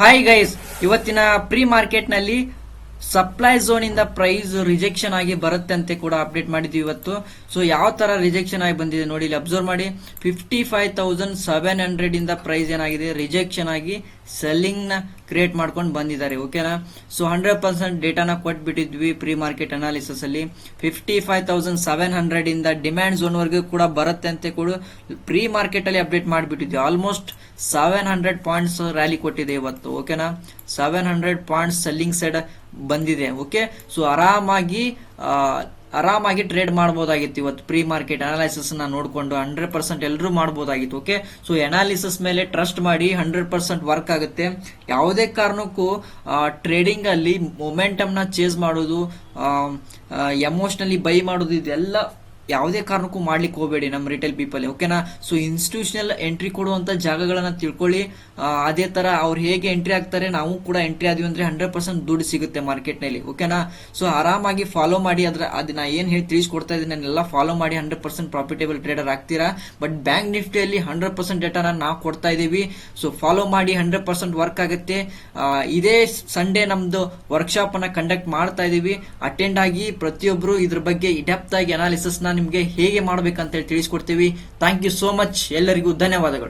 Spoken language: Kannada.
ಹಾಯ್ ಗೈಸ್ ಇವತ್ತಿನ ಪ್ರೀ ಮಾರ್ಕೆಟ್ನಲ್ಲಿ ಸಪ್ಲೈ ಝೋನ್ ಇಂದ ಪ್ರೈಸ್ ರಿಜೆಕ್ಷನ್ ಆಗಿ ಬರುತ್ತೆ ಅಂತ ಕೂಡ ಅಪ್ಡೇಟ್ ಮಾಡಿದ್ವಿ ಇವತ್ತು. ಸೊ ಯಾವ ತರ ರಿಜೆಕ್ಷನ್ ಆಗಿ ಬಂದಿದೆ ನೋಡಿ, ಇಲ್ಲಿ ಅಬ್ಸರ್ವ್ ಮಾಡಿ. Fifty five thousand seven hundred ಇಂದ ಪ್ರೈಸ್ ಏನಾಗಿದೆ? ರಿಜೆಕ್ಷನ್ ಆಗಿ ಸೆಲ್ಲಿಂಗ್ನ ಕ್ರಿಯೇಟ್ ಮಾಡ್ಕೊಂಡು ಬಂದಿದ್ದಾರೆ ಓಕೆನಾ ಸೊ ಹಂಡ್ರೆಡ್ ಪರ್ಸೆಂಟ್ ಡೇಟಾನ ಕೊಟ್ಬಿಟ್ಟಿದ್ವಿ ಪ್ರೀ ಮಾರ್ಕೆಟ್ ಅನಾಲಿಸಿಸ್ ಅಲ್ಲಿ. Fifty five thousand seven hundred ಇಂದ ಡಿಮ್ಯಾಂಡ್ ಝೋನ್ ವರೆಗೂ ಕೂಡ ಬರುತ್ತೆ ಅಂತ ಕೂಡ ಪ್ರೀ ಮಾರ್ಕೆಟ್ ಅಲ್ಲಿ update ಮಾಡಿಬಿಟ್ಟಿದ್ವಿ. Almost seven hundred points rally ಕೊಟ್ಟಿದೆ ಇವತ್ತು ಓಕೆನಾ seven hundred points selling side ಬಂದಿದೆ ಓಕೆ ಸೊ ಆರಾಮಾಗಿ ಆರಾಮಾಗಿ ಟ್ರೇಡ್ ಮಾಡಬಹುದಾಗಿತ್ತು ಇವತ್ತು ಪ್ರೀ ಮಾರ್ಕೆಟ್ ಅನಾಲಿಸಿಸ್ನ ನೋಡಿಕೊಂಡು ಹಂಡ್ರೆಡ್ ಪರ್ಸೆಂಟ್ ಎಲ್ಲರೂ ಮಾಡಬಹುದಾಗಿತ್ತು ಓಕೆ ಸೊ ಅನಾಲಿಸಿಸ್ ಮೇಲೆ ಟ್ರಸ್ಟ್ ಮಾಡಿ ಹಂಡ್ರೆಡ್ ಪರ್ಸೆಂಟ್ ವರ್ಕ್ ಆಗುತ್ತೆ. ಯಾವುದೇ ಕಾರಣಕ್ಕೂ ಟ್ರೇಡಿಂಗ್ ಅಲ್ಲಿ ಮೊಮೆಂಟಮ್ನ ಚೇಸ್ ಮಾಡೋದು ಎಮೋಷನಲಿ ಬೈ ಮಾಡೋದು, ಇದೆಲ್ಲ ಯಾವುದೇ ಕಾರಣಕ್ಕೂ ಮಾಡ್ಲಿಕ್ಕೆ ಹೋಗಬೇಡಿ ನಮ್ಮ ರಿಟೇಲ್ ಪೀಪಲ್ ಓಕೆನಾ ಸೊ ಇನ್ಸ್ಟಿಟ್ಯೂಷನಲ್ ಎಂಟ್ರಿ ಕೊಡುವಂತ ಜಾಗಗಳನ್ನ ತಿಳ್ಕೊಳ್ಳಿ. ಅದೇ ತರ ಅವ್ರು ಹೇಗೆ ಎಂಟ್ರಿ ಆಗ್ತಾರೆ, ನಾವು ಕೂಡ ಎಂಟ್ರಿ ಆದ್ವಿ ಅಂದ್ರೆ ಹಂಡ್ರೆಡ್ ಪರ್ಸೆಂಟ್ ದುಡ್ಡು ಸಿಗುತ್ತೆ ಮಾರ್ಕೆಟ್ನಲ್ಲಿ ಓಕೆನಾ ಸೊ ಆರಾಮಾಗಿ ಫಾಲೋ ಮಾಡಿ, ಅದ್ರ ಅದನ್ನ ಏನ್ ಹೇಳಿ ತಿಳಿಸ್ಕೊಡ್ತಾ ಇದ್ದೀನಿ ಎಲ್ಲ ಫಾಲೋ ಮಾಡಿ ಹಂಡ್ರೆಡ್ ಪರ್ಸೆಂಟ್ ಪ್ರಾಫಿಟೇಬಲ್ ಟ್ರೇಡರ್ ಆಗ್ತೀರಾ? ಬಟ್ ಬ್ಯಾಂಕ್ ನಿಫ್ಟಿಯಲ್ಲಿ ಹಂಡ್ರೆಡ್ ಪರ್ಸೆಂಟ್ ಡೇಟಾನ ನಾವು ಕೊಡ್ತಾ ಇದೀವಿ ಸೊ ಫಾಲೋ ಮಾಡಿ ಹಂಡ್ರೆಡ್ ಪರ್ಸೆಂಟ್ ವರ್ಕ್ ಆಗುತ್ತೆ. ಇದೇ ಸಂಡೇ ನಮ್ದು ವರ್ಕ್ಶಾಪ್ ಅನ್ನ ಕಂಡಕ್ಟ್ ಮಾಡ್ತಾ ಇದೀವಿ ಅಟೆಂಡ್ ಆಗಿ ಪ್ರತಿಯೊಬ್ಬರು ಇದ್ರ ಬಗ್ಗೆ ಡೆಪ್ತ್ ಆಗಿ ಅನಾಲಿಸಿಸ್ನ ನಿಮ್ಗೆ ಹೇಗೆ ಮಾಡ್ಬೇಕಂತ ಹೇಳಿ ತಿಳಿಸ್ಕೊಡ್ತೀವಿ. ಥ್ಯಾಂಕ್ ಯು ಸೋ ಮಚ್ ಎಲ್ಲರಿಗೂ ಧನ್ಯವಾದಗಳು.